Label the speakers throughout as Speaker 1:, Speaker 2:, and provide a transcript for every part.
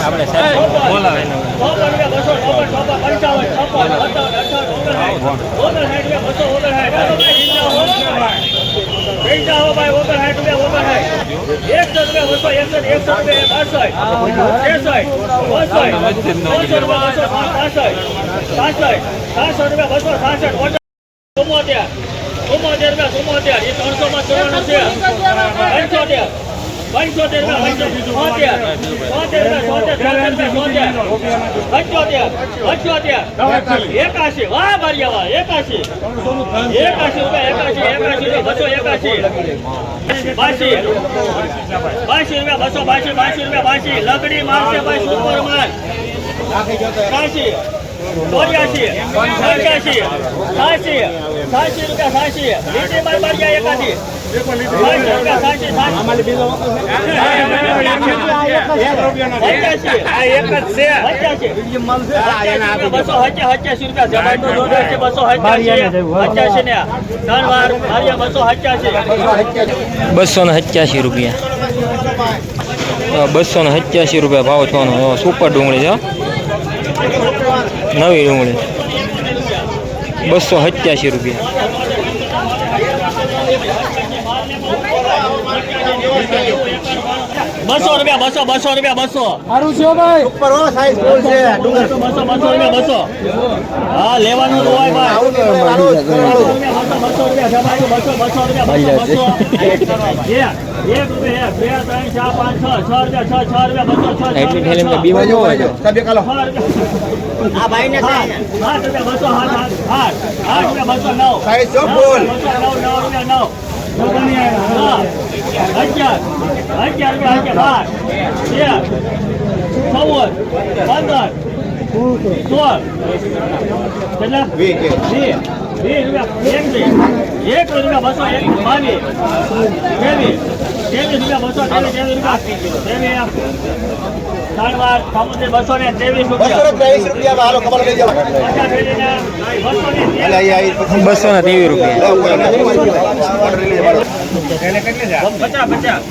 Speaker 1: આપણે સાહેબ બોલાવે
Speaker 2: સાસઠ રૂપિયા બસો સાસઠ ચુમ્મોતેર ચુમ્મોતેર રૂપિયા ચુમ્મોતેર એ ત્રણસો માં ચોરાણું છે. પંચોતેર. પંચોતેર એકાશી. વાહ ભર્યા વાહ. એકાશી. એકાશી રૂપિયા એકાશી એકાશી બસો એકાશી. બાસી. બાસી રૂપિયા બસો બાસી બાસી રૂપિયા બાસી. લગડી મારશે ભાઈ સુપર માર. સાસી ચોર્યાસી પંચ્યાસી સાસી સાસી રૂપિયા સાસી લીટી બાર બારિયા બસો ને
Speaker 1: સત્યાસી રૂપિયા. બસો ને સત્યાસી રૂપિયા ભાવ થવાનો સુપર ડુંગળી છે. નવી ડુંગળી. બસો સત્યાસી રૂપિયા.
Speaker 2: બસો રૂપિયા બસો બસો રૂપિયા બસો.
Speaker 3: સારું છે ભાઈ.
Speaker 4: ઉપર હો સાઈઝ ફૂલ છે ડુંગર.
Speaker 2: બસો બસો રૂપિયા બસો. હા લેવાનું હોય ભાઈ.
Speaker 1: એટલી ઠેલી
Speaker 2: રૂપિયા,
Speaker 1: બીમા જોવો
Speaker 4: બાજુ. સાહેબ, કાલો. આ ભાઈને
Speaker 2: આઠ આઠ રૂપિયા બસો આઠ આઠ રૂપિયા બસો નવ
Speaker 4: સાઈઝ જો
Speaker 2: નવ નવ રૂપિયા નવ. અગિયાર અગિયાર રૂપિયા અગિયાર બાર તેર ચૌદ પંદર સોળ કેટલા એક રૂપિયા બસો એક બાવીસ ત્રેવીસ ત્રેવીસ રૂપિયા. બસો ત્રેવીસ ત્રેવીસ રૂપિયા ત્રેવીસ. ત્રણ વાર સામુદ્રી બસો ને ત્રેવીસ રૂપિયા. બસો ને ત્રેવીસ. પચાસ પચાસ.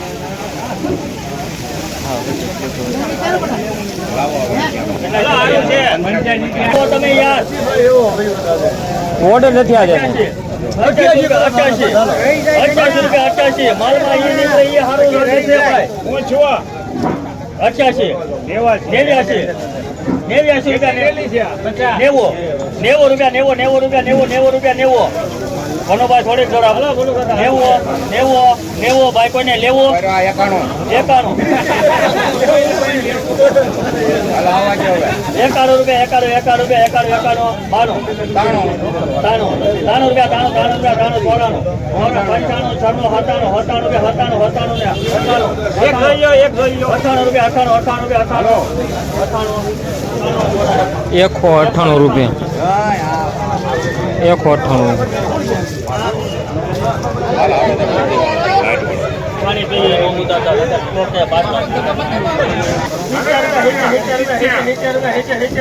Speaker 2: તમે યાર.
Speaker 1: ઓર્ડર નથી આજે
Speaker 2: અઠ્યાસી. નેવ્યાસી. નેવ્યાસી રૂપિયા, નેવું. નેવું રૂપિયા, નેવો નેવું રૂપિયા, નેવો નેવો રૂપિયા, નેવું. ભણોભાઈ થોડીક આપો. નેવું, નેવું, નેવું. ભાઈ કોઈને લેવો
Speaker 4: એકાણું.
Speaker 2: એકાણું. એકાણું રૂપિયા એકાણું એકાણું રૂપિયા એકાણું એકાણું બાણું.
Speaker 4: તાણું.
Speaker 2: તાણું તાણું રૂપિયા તાણું તાણું રૂપિયા તાણું ચોરાણું. પંચાણું છન્નું સત્તાણું સત્તાણું રૂપિયા સત્તાણું ને એક જોઈએ અઠ્ઠાણું રૂપિયા અઠ્ઠાણું અઠ્ઠાણું રૂપિયા અઠ્ઠાણું અઠ્ઠાણું
Speaker 1: એકસો અઠ્ઠાણું રૂપિયા. એકસો અઠ્ઠાણું
Speaker 2: પાણી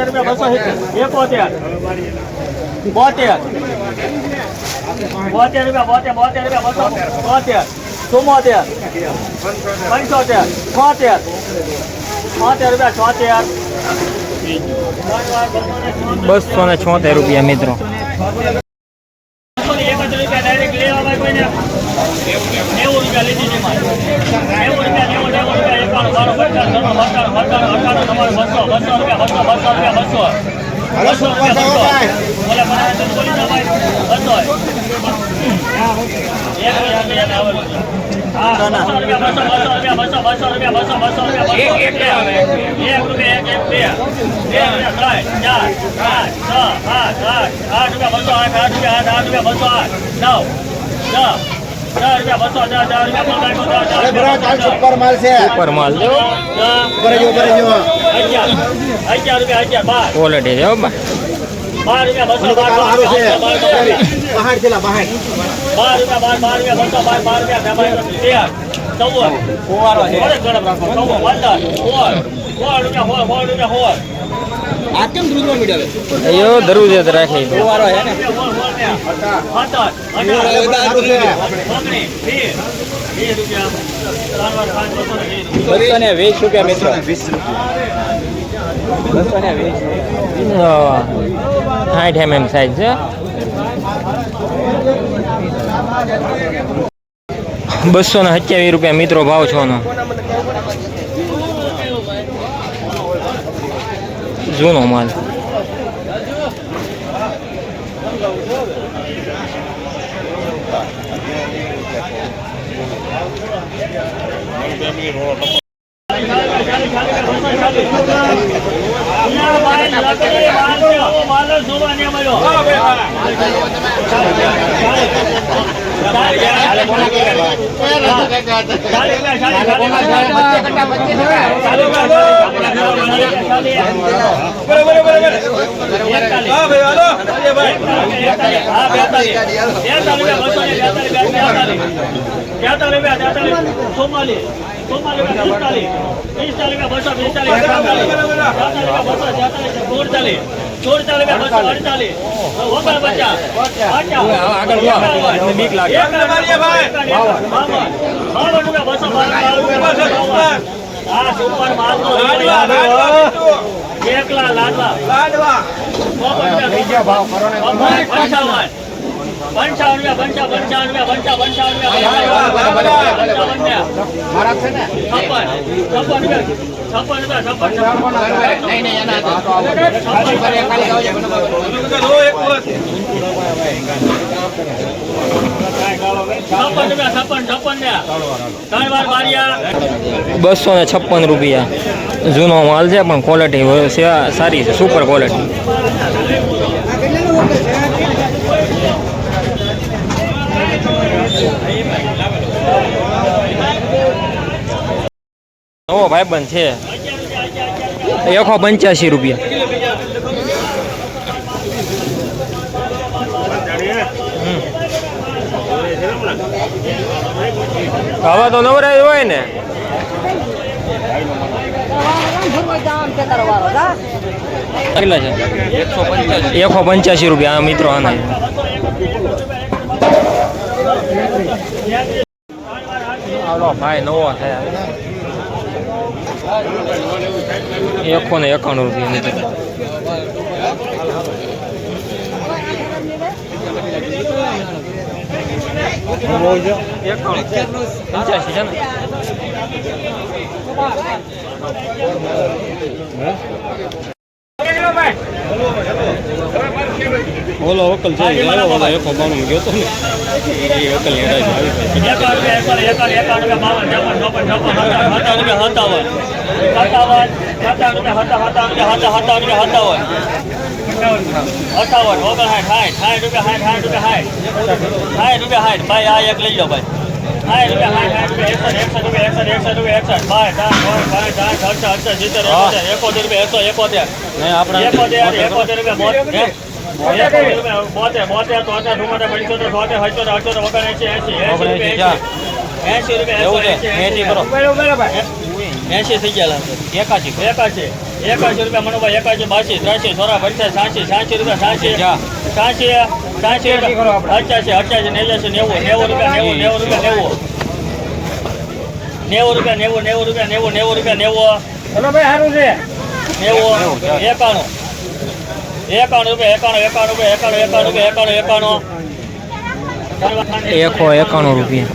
Speaker 2: રૂપિયા, બસો સિત્તેર. એકોતેર. બોતેર. બોતેર રૂપિયા, બોતેર, બોતેર રૂપિયા, બસો બોતેર. ચુમ્મોતેર. પંચોતેર. છોતેર. છોતેર રૂપિયા, છોતેર.
Speaker 1: બસો ને છોતેર રૂપિયા મિત્રો
Speaker 2: રૂપિયા કોઈને? નેવું રૂપિયા લીધી છે નેવું રૂપિયા, નેવું, નેવું રૂપિયા, એકાણું, બાણું, પચાસ, છન્નું, સત્તાણું, અઠ્ઠાણું, અઠ્ઠાણું, તમારું બસો, બસો રૂપિયા, બસો, બસો રૂપિયા, બસો. બસો રૂપિયા, બસો. બનાવે છે, બોલી જાઓ ભાઈ. બસો. એક રૂપિયા, આવે રૂપિયા. હા, બસો રૂપિયા, બસો, બસો રૂપિયા, બસો, બસો રૂપિયા, બસો, બસો એક રૂપિયા, એક, એક, બે. બે રૂપિયા, ત્રણ, ચાર, છ, સાત, આઠ, આઠ રૂપિયા, બસો, આઠ, આઠ રૂપિયા, આઠ, આઠ રૂપિયા, બસો, આઠ, નવ, દસ, દસ બસો, દસ, દસ રૂપિયા, બસો, દસ, દસ,
Speaker 4: અરે
Speaker 2: દસ,
Speaker 4: બરાબર, ચાલ,
Speaker 2: દસ,
Speaker 4: સુપર માલ છે
Speaker 1: સુપર માલ
Speaker 2: દસ,
Speaker 4: ઉપર જો ઉપર જો
Speaker 2: અગિયાર, અગિયાર રૂપિયા, અગિયાર, બાર,
Speaker 1: ક્વોલિટી છે હો બા
Speaker 4: બહાર બહાર
Speaker 2: બાર રૂપિયા, બાર, બાર રૂપિયા, બસો, બાર, બાર રૂપિયા, ચૌદ, રાખો, પંદર, સોળ, સોળ રૂપિયા, સોળ, સોળ રૂપિયા, સોળ.
Speaker 4: આ કેમ મીડાવે
Speaker 1: રાખે તો
Speaker 4: વારો હે.
Speaker 2: બસો ને વીસ
Speaker 4: રૂપિયા મિત્રો બસો ને વીસ
Speaker 1: સાઠ એમ એમ સાઈઝ છે બસો ને સત્યાવીસ રૂપિયા મિત્રો ભાવ છો નો જૂનો માલ.
Speaker 2: અહીંયા માલો જોવા નહીં મળ્યો.
Speaker 1: બીક લાગે.
Speaker 2: હા સુપર માલ તો એકલા લાડવા પંચાવન પંચાવન રૂપિયા પંચા પંચાવન રૂપિયા. પંચા પંચાવન. રૂપિયા પંચાવન રૂપિયા પંચાવન રૂપિયા. પંચાવન રૂપિયા.
Speaker 1: બસો ને છપ્પન રૂપિયા. જૂનો માલ છે પણ ક્વોલિટી સારી છે સુપર ક્વોલિટી નવો ભાઈબંધ છે. એકસો પંચ્યાસી રૂપિયા. હવે તો નવરાય હોય ને. કેટલા છે? એકસો પંચ્યાસી રૂપિયા મિત્રો આના. ભાઈ નવો થયા. એકસો ને એકાણું રૂપિયા પંચ્યાસી છે ને? ઓલો વકલ છે એકસો બાણું ગયો તો ને એ વકલ
Speaker 2: સત્તાવન. અઠાવન, ઓગણસાઠ, સાઠ, સાઠ રૂપિયા, સાઠ, સાઠ રૂપિયા, સાઠ. સાઠ રૂપિયા, સાઠ. ભાઈ, આ એક લઈ લો ભાઈ.
Speaker 1: આપણે
Speaker 2: બોતેર. રૂપિયા, બોતેર, તોતેર, પંચોતેર, એંશી થઈ ગયા એકાશી એકાશી. એકાશી રૂપિયા મનોભાઈ એકાશી બાસી ત્રાસી સોરા પંચાસી સાસી સાસી રૂપિયા સાસી. સાસી સાસી અઠ્યાસી અઠ્યાસી નેવ્યાસી નેવું નેવું રૂપિયા નેવું નેવું રૂપિયા નેવું. નેવું રૂપિયા નેવું નેવું રૂપિયા નેવું નેવું રૂપિયા નેવું. નેવું એકાણું. એકાણું રૂપિયા એકાણું એકાણું રૂપિયા એકાણું એકાણું રૂપિયા એકાણું એકાણું.
Speaker 1: એકસો એકાણું રૂપિયા.